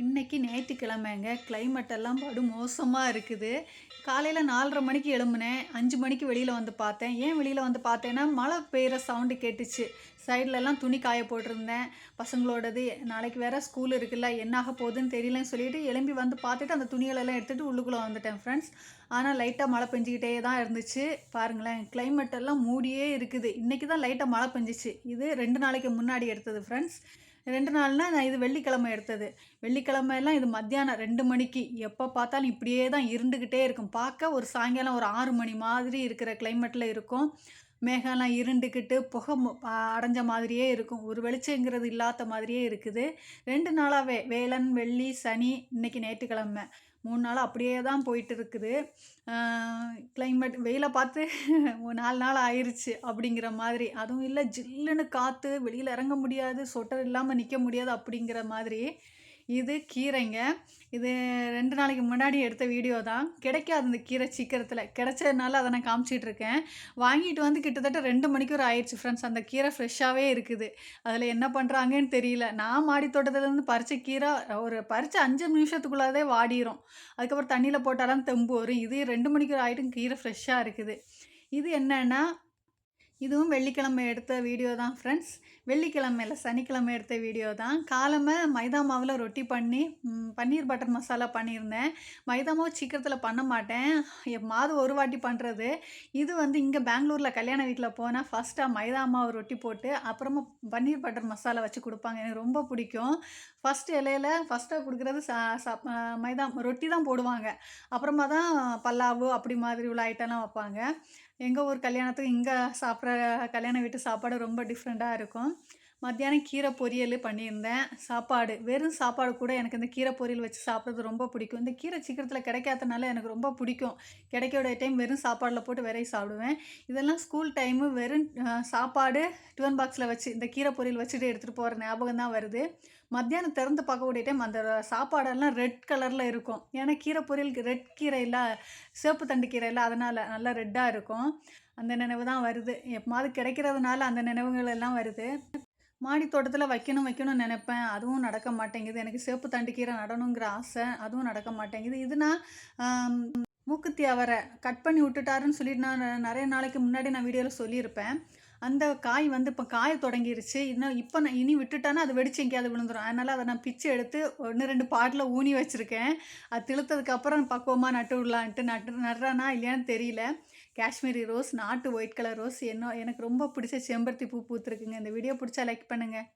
இன்னைக்கு ஞாயிற்றுக்கிழமைங்க. கிளைமேட் எல்லாம் படு மோசமாக இருக்குது. காலையில் நாலரை மணிக்கு எழும்புனேன். அஞ்சு மணிக்கு வெளியில் வந்து பார்த்தேன். ஏன் வெளியில் வந்து பார்த்தேன்னா மழை பெய்கிற சவுண்டு கேட்டுச்சு. சைட்லலாம் துணி காய போட்டிருந்தேன். பசங்களோடது நாளைக்கு வேறு ஸ்கூல் இருக்குல்ல என்னாக போகுதுன்னு தெரியலன்னு சொல்லிட்டு எழும்பி வந்து பார்த்துட்டு அந்த துணிகளெல்லாம் எடுத்துகிட்டு உள்ளுக்குள்ளே வந்துட்டேன் ஃப்ரெண்ட்ஸ் ஆனால் லைட்டாக மழை பெஞ்சிக்கிட்டே தான் இருந்துச்சு. பாருங்களேன் கிளைமேட்டெல்லாம் எல்லாம் மூடியே இருக்குது. இன்றைக்கி தான் லைட்டாக மழை பெஞ்சிச்சு. இது ரெண்டு நாளைக்கு முன்னாடி எடுத்தது ஃப்ரெண்ட்ஸ் ரெண்டு நாள்னால் நான் இது வெள்ளிக்கிழமை எடுத்தது. வெள்ளிக்கிழமையெல்லாம் இது மத்தியானம் ரெண்டு மணிக்கு. எப்போ பார்த்தாலும் இப்படியே தான் இருண்டுக்கிட்டே இருக்கும். பார்க்க ஒரு சாயங்காலம் ஒரு ஆறு மணி மாதிரி இருக்கிற கிளைமேட்டில் இருக்கும். மேகம்லாம் இருண்டுக்கிட்டு புகை அடைஞ்ச மாதிரியே இருக்கும். ஒரு வெளிச்சங்கிறது இல்லாத மாதிரியே இருக்குது. ரெண்டு நாளாகவே வேலன் வெள்ளி சனி இன்னைக்கு ஞாயிற்றுக்கிழமை. மூணு நாளாக அப்படியே தான் போயிட்டு இருக்குது கிளைமேட் வெயிலை பார்த்து ஒரு நாலு நாள் ஆயிடுச்சு அப்படிங்கிற மாதிரி. அதுவும் இல்லை ஜில்லுன்னு காற்று வெளியில் இறங்க முடியாது சொட்டர் இல்லாமல் நிற்க முடியாது அப்படிங்கிற மாதிரி. இது கீரைங்க. இது ரெண்டு நாளைக்கு முன்னாடி எடுத்த வீடியோ தான். கிடைக்காது இந்த கீரை சீக்கிரத்தில். கிடைச்சதுனால அதை நான் காமிச்சிட்டு இருக்கேன். வாங்கிட்டு வந்து கிட்டத்தட்ட ரெண்டு மணிக்கு ஒரு ஆயிடுச்சு ஃப்ரெண்ட்ஸ் அந்த கீரை ஃப்ரெஷ்ஷாகவே இருக்குது. அதில் என்ன பண்ணுறாங்கன்னு தெரியல. நான் மாடி தோட்டத்துலேருந்து பறித்த கீரை ஒரு பறித்த அஞ்சு நிமிஷத்துக்குள்ளாதே வாடிரும். அதுக்கப்புறம் தண்ணியில் போட்டாலும் தெம்பு வரும். இது ரெண்டு மணிக்கு ஆகிட்டும் கீரை ஃப்ரெஷ்ஷாக இருக்குது. இது என்னென்னா இதுவும் வெள்ளிக்கிழமை எடுத்த வீடியோ தான் ஃப்ரெண்ட்ஸ் வெள்ளிக்கிழமையில் சனிக்கிழமை எடுத்த வீடியோ தான். காலமே மைதா மாவில் ரொட்டி பண்ணி பன்னீர் பட்டர் மசாலா பண்ணியிருந்தேன். மைதா மாவு சீக்கிரத்தில் பண்ண மாட்டேன். எப்பாவது ஒரு வாட்டி பண்ணுறது இது வந்து இங்கே பெங்களூரில் கல்யாண வீட்டில் போனால் ஃபஸ்ட்டாக மைதா மாவு ரொட்டி போட்டு அப்புறமா பன்னீர் பட்டர் மசாலா வச்சு கொடுப்பாங்க. எனக்கு ரொம்ப பிடிக்கும். ஃபஸ்ட் இலையில ஃபஸ்ட்டாக கொடுக்குறது சா சாப் மைதா ரொட்டி தான் போடுவாங்க. அப்புறமா தான் பல்லாவு அப்படி மாதிரி உள்ள ஐட்டம்லாம் வைப்பாங்க. எங்கள் ஊர் கல்யாணத்துக்கு இங்கே சாப்பிட்ற கல்யாண வீட்டு சாப்பாடு ரொம்ப டிஃப்ரெண்ட்டாக இருக்கும். மத்தியானம் கீரை பொரியல் பண்ணியிருந்தேன். சாப்பாடு வெறும் சாப்பாடு கூட எனக்கு இந்த கீரை பொரியல் வச்சு சாப்பிட்றது ரொம்ப பிடிக்கும். இந்த கீரை சீக்கிரத்தில் கிடைக்காதனால எனக்கு ரொம்ப பிடிக்கும். கிடைக்கக்கூடிய டைம் வெறும் சாப்பாடில் போட்டு விரைவி சாப்பிடுவேன். இதெல்லாம் ஸ்கூல் டைமு வெறும் சாப்பாடு டிஃபன் பாக்ஸில் வச்சு இந்த கீரை பொரியல் வச்சுட்டு எடுத்துகிட்டு போகிற ஞாபகம் தான் வருது. மத்தியானம் திறந்து பார்க்கக்கூடிய டைம் அந்த சாப்பாடெல்லாம் ரெட் கலரில் இருக்கும். ஏன்னா கீரை பொரியலுக்கு ரெட் கீரை இல்லை சிவப்பு தண்டு கீரை இல்லை அதனால் நல்லா ரெட்டாக இருக்கும். அந்த நினைவு தான் வருது. எப்போது கிடைக்கிறதுனால அந்த நினைவுகள் எல்லாம் வருது. மாடி தோட்டத்தில் வைக்கணும் வைக்கணும்னு நினைப்பேன். அதுவும் நடக்க மாட்டேங்குது. எனக்கு சிவப்பு தண்டிக்கீரை நடணுங்கிற ஆசை அதுவும் நடக்க மாட்டேங்குது. இதுனா மூக்குத்தி அவரை கட் பண்ணி விட்டுட்டாருன்னு சொல்லிட்டு நான் நிறைய நாளைக்கு முன்னாடி நான் வீடியோவில் சொல்லியிருப்பேன். அந்த காய் வந்து இப்போ காய தொடங்கிருச்சு. இன்னும் இப்போ நான் இனி விட்டுட்டானா அது வெடிச்சு எங்கேயாவது விழுந்துரும். அதனால் அதை நான் பிச்சு எடுத்து ஒன்று ரெண்டு பாட்டில் ஊனி வச்சுருக்கேன். அது திழுத்ததுக்கப்புறம் பக்குவமாக நட்டு விடலான்ட்டு நட்டு நடுறானா இல்லையான்னு தெரியல. காஷ்மீரி ரோஸ் நாட்டு ஒயிட் கலர் ரோஸ் என்ன எனக்கு ரொம்ப பிடிச்ச செம்பருத்தி பூ பூத்துருக்குங்க. இந்த வீடியோ பிடிச்சா லைக் பண்ணுங்கள்